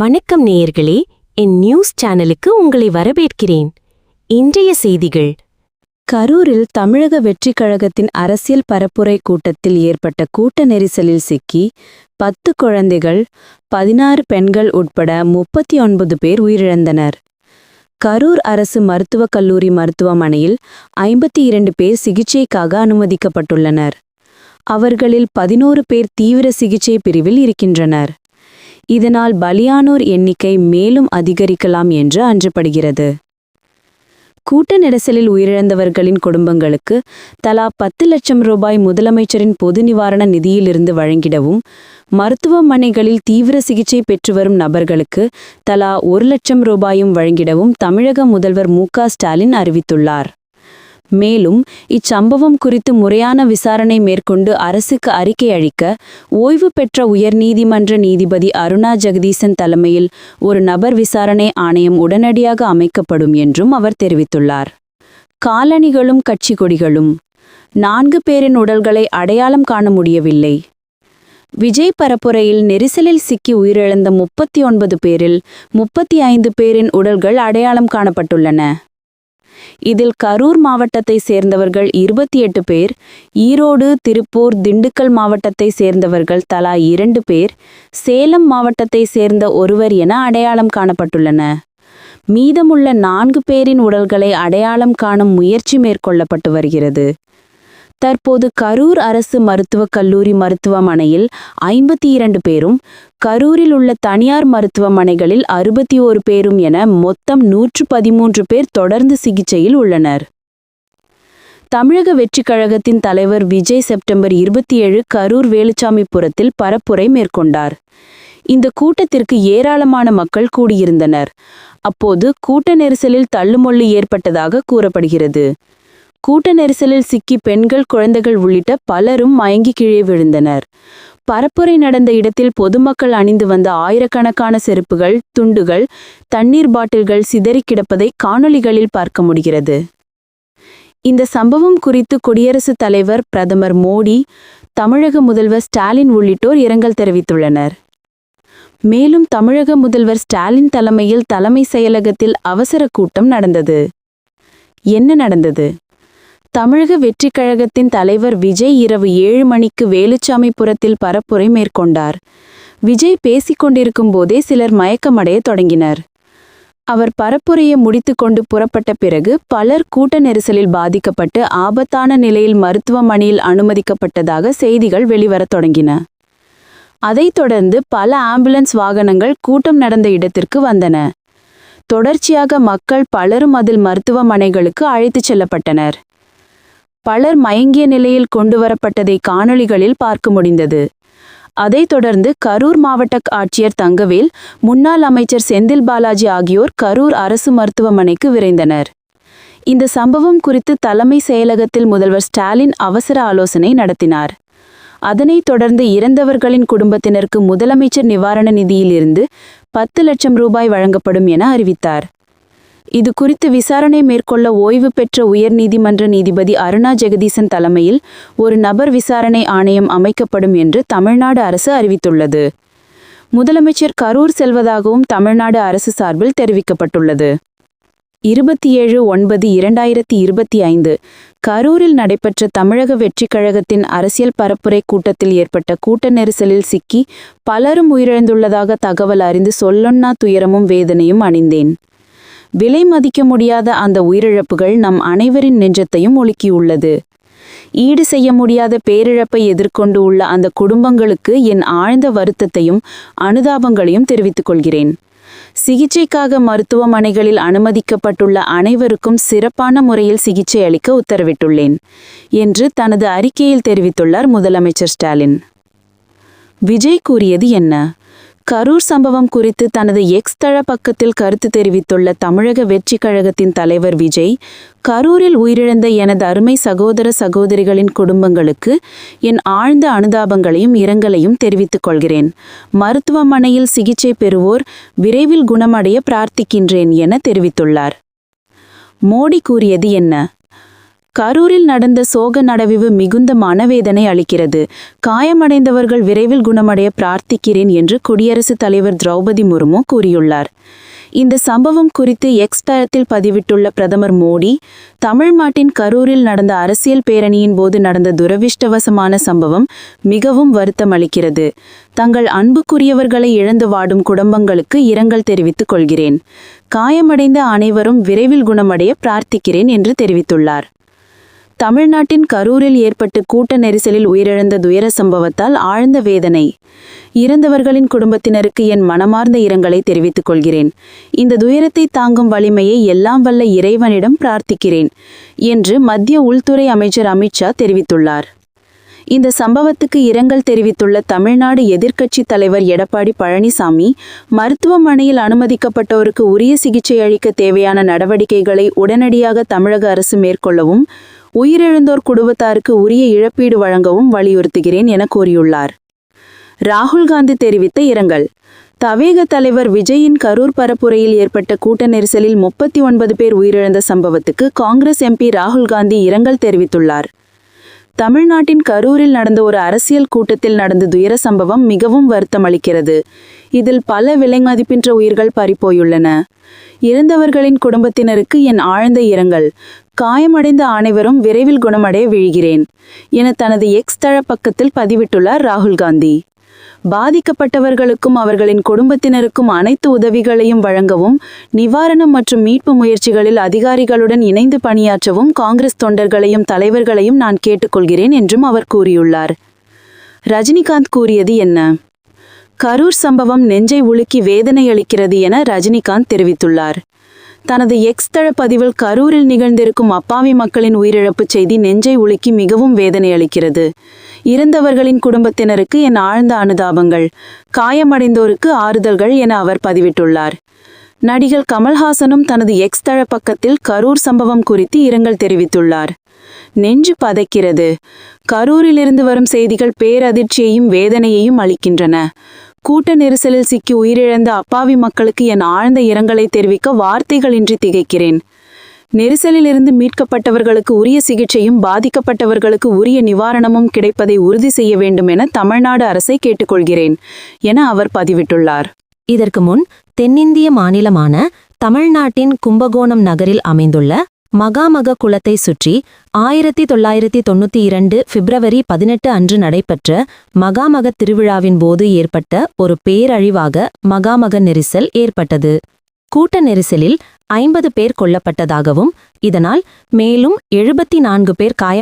வணக்கம் நேயர்களே என் நியூஸ் சேனலுக்கு உங்களை வரவேற்கிறேன். இன்றைய செய்திகள். கரூரில் தமிழக வெற்றிக் கழகத்தின் அரசியல் பரப்புரை கூட்டத்தில் ஏற்பட்ட கூட்ட நெரிசலில் சிக்கி பத்து குழந்தைகள் பதினாறு பெண்கள் உட்பட முப்பத்தி ஒன்பது பேர் உயிரிழந்தனர். கரூர் அரசு மருத்துவக் கல்லூரி மருத்துவமனையில் ஐம்பத்தி இரண்டு பேர் சிகிச்சைக்காக அனுமதிக்கப்பட்டுள்ளனர். அவர்களில் பதினோரு பேர் தீவிர சிகிச்சை பிரிவில் இருக்கின்றனர். இதனால் பலியானோர் எண்ணிக்கை மேலும் அதிகரிக்கலாம் என்று அஞ்சப்படுகிறது. கூட்ட நெரிசலில் உயிரிழந்தவர்களின் குடும்பங்களுக்கு தலா பத்து லட்சம் ரூபாய் முதலமைச்சரின் பொது நிவாரண நிதியிலிருந்து வழங்கிடவும் மருத்துவமனைகளில் தீவிர சிகிச்சை பெற்று வரும் நபர்களுக்கு தலா ஒரு லட்சம் ரூபாயும் வழங்கிடவும் தமிழக முதல்வர் மு ஸ்டாலின் அறிவித்துள்ளார். மேலும் இச்சம்பவம் குறித்து முறையான விசாரணை மேற்கொண்டு அரசுக்கு அறிக்கை அளிக்க ஓய்வு பெற்ற உயர்நீதிமன்ற நீதிபதி அருணா ஜெகதீசன் தலைமையில் ஒரு நபர் விசாரணை ஆணையம் உடனடியாக அமைக்கப்படும் என்றும் அவர் தெரிவித்துள்ளார். காலணிகளும் கட்சி கொடிகளும் நான்கு பேரின் உடல்களை அடையாளம் காண முடியவில்லை. விஜய் பரப்புரையில் நெரிசலில் சிக்கி உயிரிழந்த முப்பத்தி ஒன்பது பேரில் முப்பத்தி ஐந்து பேரின் உடல்கள் அடையாளம் காணப்பட்டுள்ளன. இதில் கரூர் மாவட்டத்தை சேர்ந்தவர்கள் இருபத்தி எட்டு பேர் ஈரோடு திருப்பூர் திண்டுக்கல் மாவட்டத்தை சேர்ந்தவர்கள் தலா இரண்டு பேர் சேலம் மாவட்டத்தை சேர்ந்த ஒருவர் என அடையாளம் காணப்பட்டுள்ளன. மீதமுள்ள நான்கு பேரின் உடல்களை அடையாளம் காணும் முயற்சி மேற்கொள்ளப்பட்டு வருகிறது. தற்போது கரூர் அரசு மருத்துவக் கல்லூரி மருத்துவமனையில் ஐம்பத்தி இரண்டு பேரும் கரூரில் உள்ள தனியார் மருத்துவமனைகளில் அறுபத்தி ஓரு பேரும் என மொத்தம் நூற்று பதிமூன்று பேர் தொடர்ந்து சிகிச்சையில் உள்ளனர். தமிழக வெற்றிக் கழகத்தின் தலைவர் விஜய் செப்டம்பர் இருபத்தி ஏழு கரூர் வேலுச்சாமிபுரத்தில் பரப்புரை மேற்கொண்டார். இந்த கூட்டத்திற்கு ஏராளமான மக்கள் கூடியிருந்தனர். அப்போது கூட்ட நெரிசலில் தள்ளுமொள்ளு ஏற்பட்டதாக கூறப்படுகிறது. கூட்ட நெரிசலில் சிக்கி பெண்கள் குழந்தைகள் உள்ளிட்ட பலரும் மயங்கி கீழே விழுந்தனர். பரப்புரை நடந்த இடத்தில் பொதுமக்கள் அணிந்து வந்த ஆயிரக்கணக்கான செருப்புகள் துண்டுகள் தண்ணீர் பாட்டில்கள் சிதறி கிடப்பதை காணொளிகளில் பார்க்க முடிகிறது. இந்த சம்பவம் குறித்து குடியரசுத் தலைவர் பிரதமர் மோடி தமிழக முதல்வர் ஸ்டாலின் உள்ளிட்டோர் இரங்கல் தெரிவித்துள்ளனர். மேலும் தமிழக முதல்வர் ஸ்டாலின் தலைமையில் தலைமை செயலகத்தில் அவசர கூட்டம் நடந்தது. என்ன நடந்தது? தமிழக வெற்றிக் கழகத்தின் தலைவர் விஜய் இரவு ஏழு மணிக்கு வேலுச்சாமிபுரத்தில் பரப்புரை மேற்கொண்டார். விஜய் பேசிக்கொண்டிருக்கும் போதே சிலர் மயக்கமடைய தொடங்கினர். அவர் பரப்புரையை முடித்துக்கொண்டு புறப்பட்ட பிறகு பலர் கூட்ட நெரிசலில் பாதிக்கப்பட்டு ஆபத்தான நிலையில் மருத்துவமனையில் அனுமதிக்கப்பட்டதாக செய்திகள் வெளிவரத் தொடங்கின. அதைத் தொடர்ந்து பல ஆம்புலன்ஸ் வாகனங்கள் கூட்டம் நடந்த இடத்திற்கு வந்தன. தொடர்ச்சியாக மக்கள் பலரும் அதில் மருத்துவமனைகளுக்கு அழைத்துச் செல்லப்பட்டனர். பலர் மயங்கிய நிலையில் கொண்டுவரப்பட்டதை காணொளிகளில் பார்க்க முடிந்தது. அதைத் தொடர்ந்து கரூர் மாவட்ட ஆட்சியர் தங்கவேல் முன்னாள் அமைச்சர் செந்தில் பாலாஜி ஆகியோர் கரூர் அரசு மருத்துவமனைக்கு விரைந்தனர். இந்த சம்பவம் குறித்து தலைமை செயலகத்தில் முதல்வர் ஸ்டாலின் அவசர ஆலோசனை நடத்தினார். அதனைத் தொடர்ந்து இறந்தவர்களின் குடும்பத்தினருக்கு முதலமைச்சர் நிவாரண நிதியிலிருந்து பத்து லட்சம் ரூபாய் வழங்கப்படும் என அறிவித்தார். இது குறித்து விசாரணை மேற்கொள்ள ஓய்வு பெற்ற உயர்நீதிமன்ற நீதிபதி அருணா ஜெகதீசன் தலைமையில் ஒரு நபர் விசாரணை ஆணையம் அமைக்கப்படும் என்று தமிழ்நாடு அரசு அறிவித்துள்ளது. முதலமைச்சர் கரூர் செல்வதாகவும் தமிழ்நாடு அரசு சார்பில் தெரிவிக்கப்பட்டுள்ளது. இருபத்தி ஏழு ஒன்பது இரண்டாயிரத்தி இருபத்தி ஐந்து கரூரில் நடைபெற்ற தமிழக வெற்றிக் கழகத்தின் அரசியல் பரப்புரை கூட்டத்தில் ஏற்பட்ட கூட்ட நெரிசலில் சிக்கி பலரும் உயிரிழந்துள்ளதாக தகவல் அறிந்து சொல்லொன்னா துயரமும் வேதனையும் அணிந்தேன். விலை மதிக்க முடியாத அந்த உயிரிழப்புகள் நம் அனைவரின் நெஞ்சத்தையும் ஒழுக்கியுள்ளது ஈடு செய்ய முடியாத பேரிழப்பை எதிர்கொண்டு உள்ள அந்த குடும்பங்களுக்கு என் ஆழ்ந்த வருத்தத்தையும் அனுதாபங்களையும் தெரிவித்துக் கொள்கிறேன். சிகிச்சைக்காக மருத்துவமனைகளில் அனுமதிக்கப்பட்டுள்ள அனைவருக்கும் சிறப்பான முறையில் சிகிச்சை அளிக்க உத்தரவிட்டுள்ளேன் என்று தனது அறிக்கையில் தெரிவித்துள்ளார் முதலமைச்சர் ஸ்டாலின். விஜய் கூறியது என்ன? கரூர் சம்பவம் குறித்து தனது எக்ஸ் தள பக்கத்தில் கருத்து தெரிவித்துள்ள தமிழக வெற்றி கழகத்தின் தலைவர் விஜய் கரூரில் உயிரிழந்த எனது அருமை சகோதர சகோதரிகளின் குடும்பங்களுக்கு என் ஆழ்ந்த அனுதாபங்களையும் இரங்கலையும் தெரிவித்துக் கொள்கிறேன். மருத்துவமனையில் சிகிச்சை பெறுவோர் விரைவில் குணமடைய பிரார்த்திக்கின்றேன் என தெரிவித்துள்ளார். மோடி கூறியது என்ன? கரூரில் நடந்த சோக நடவிவு மிகுந்த மனவேதனை அளிக்கிறது. காயமடைந்தவர்கள் விரைவில் குணமடைய பிரார்த்திக்கிறேன் என்று குடியரசுத் தலைவர் திரௌபதி முர்மு கூறியுள்ளார். இந்த சம்பவம் குறித்து எக்ஸ் தளத்தில் பதிவிட்டுள்ள பிரதமர் மோடி தமிழ் நாட்டின் கரூரில் நடந்த அரசியல் பேரணியின் போது நடந்த துரவிஷ்டவசமான சம்பவம் மிகவும் வருத்தம் அளிக்கிறது. தங்கள் அன்புக்குரியவர்களை இழந்து வாடும் குடும்பங்களுக்கு இரங்கல் தெரிவித்துக் கொள்கிறேன். காயமடைந்த அனைவரும் விரைவில் குணமடைய பிரார்த்திக்கிறேன் என்று தெரிவித்துள்ளார். தமிழ்நாட்டின் கரூரில் ஏற்பட்டு கூட்ட நெரிசலில் உயிரிழந்த துயர சம்பவத்தால் ஆழ்ந்த வேதனை. இறந்தவர்களின் குடும்பத்தினருக்கு என் மனமார்ந்த இரங்கலை தெரிவித்துக் கொள்கிறேன். இந்த துயரத்தை தாங்கும் வலிமையை எல்லாம் வல்ல இறைவனிடம் பிரார்த்திக்கிறேன் என்று மத்திய உள்துறை அமைச்சர் அமித்ஷா தெரிவித்துள்ளார். இந்த சம்பவத்துக்கு இரங்கல் தெரிவித்துள்ள தமிழ்நாடு எதிர்க்கட்சித் தலைவர் எடப்பாடி பழனிசாமி மருத்துவமனையில் அனுமதிக்கப்பட்டோருக்கு உரிய சிகிச்சை அளிக்க தேவையான நடவடிக்கைகளை உடனடியாக தமிழக அரசு மேற்கொள்ளவும் உயிரிழந்தோர் குடும்பத்தாருக்கு உரிய இழப்பீடு வழங்கவும் வலியுறுத்துகிறேன் என கூறியுள்ளார். ராகுல் காந்தி தெரிவித்த இரங்கல். தவேக தலைவர் விஜயின் கரூர் பரப்புரையில் ஏற்பட்ட கூட்ட நெரிசலில் முப்பத்தி ஒன்பது பேர் உயிரிழந்த சம்பவத்துக்கு காங்கிரஸ் எம்பி ராகுல் காந்தி இரங்கல் தெரிவித்துள்ளார். தமிழ்நாட்டின் கரூரில் நடந்த ஒரு அரசியல் கூட்டத்தில் நடந்த துயர சம்பவம் மிகவும் வருத்தம் அளிக்கிறது. இதில் பல விலை மதிப்பின்ற உயிர்கள் பறிப்போயுள்ளன இறந்தவர்களின் குடும்பத்தினருக்கு என் ஆழ்ந்த இரங்கல். காயமடைந்த அனைவரும் விரைவில் குணமடைய விழுகிறேன் என தனது எக்ஸ் தள பக்கத்தில் பதிவிட்டுள்ளார் ராகுல் காந்தி. பாதிக்கப்பட்டவர்களுக்கும் அவர்களின் குடும்பத்தினருக்கும் அனைத்து உதவிகளையும் வழங்கவும் நிவாரணம் மற்றும் மீட்பு முயற்சிகளில் அதிகாரிகளுடன் இணைந்து பணியாற்றவும் காங்கிரஸ் தொண்டர்களையும் தலைவர்களையும் நான் கேட்டுக்கொள்கிறேன் என்றும் அவர் கூறியுள்ளார். ரஜினிகாந்த் கூறியது என்ன? கரூர் சம்பவம் நெஞ்சை உலுக்கி வேதனையளிக்கிறது என ரஜினிகாந்த் தெரிவித்துள்ளார். தனது எக்ஸ் தள பதிவில் கரூரில் நிகழ்ந்திருக்கும் அப்பாவி மக்களின் உயிரிழப்பு செய்தி நெஞ்சை உலுக்கி மிகவும் வேதனை அளிக்கிறது. இறந்தவர்களின் குடும்பத்தினருக்கு என் ஆழ்ந்த அனுதாபங்கள். காயமடைந்தோருக்கு ஆறுதல்கள் என அவர் பதிவிட்டுள்ளார். நடிகர் கமல்ஹாசனும் தனது எக்ஸ் தள பக்கத்தில் கரூர் சம்பவம் குறித்து இரங்கல் தெரிவித்துள்ளார். நெஞ்சு பதைக்கிறது. கரூரிலிருந்து வரும் செய்திகள் பேரதிர்ச்சியையும் வேதனையையும் அளிக்கின்றன. கூட்ட நெரிசலில் சிக்கி உயிரிழந்த அப்பாவி மக்களுக்கு என் ஆழ்ந்த இரங்கலை தெரிவிக்க வார்த்தைகளின்றி திகைக்கிறேன். நெரிசலிலிருந்து மீட்கப்பட்டவர்களுக்கு உரிய சிகிச்சையும் பாதிக்கப்பட்டவர்களுக்கு உரிய நிவாரணமும் கிடைப்பதை உறுதி செய்ய வேண்டும் என தமிழ்நாடு அரசை கேட்டுக்கொள்கிறேன் என அவர் பதிவிட்டுள்ளார். இதற்கு முன் தென்னிந்திய மாநிலமான தமிழ்நாட்டின் கும்பகோணம் நகரில் அமைந்துள்ள மகாமக குளத்தை சுற்றி ஆயிரத்தி தொள்ளாயிரத்தி தொண்ணூற்றி இரண்டு பிப்ரவரி பதினெட்டு அன்று நடைபெற்ற மகாமக திருவிழாவின் போது ஏற்பட்ட ஒரு பேரழிவாக மகாமக நெரிசல் ஏற்பட்டது. கூட்ட நெரிசலில் ஐம்பது பேர் கொல்லப்பட்டதாகவும் இதனால் மேலும் எழுபத்தி நான்கு பேர் காய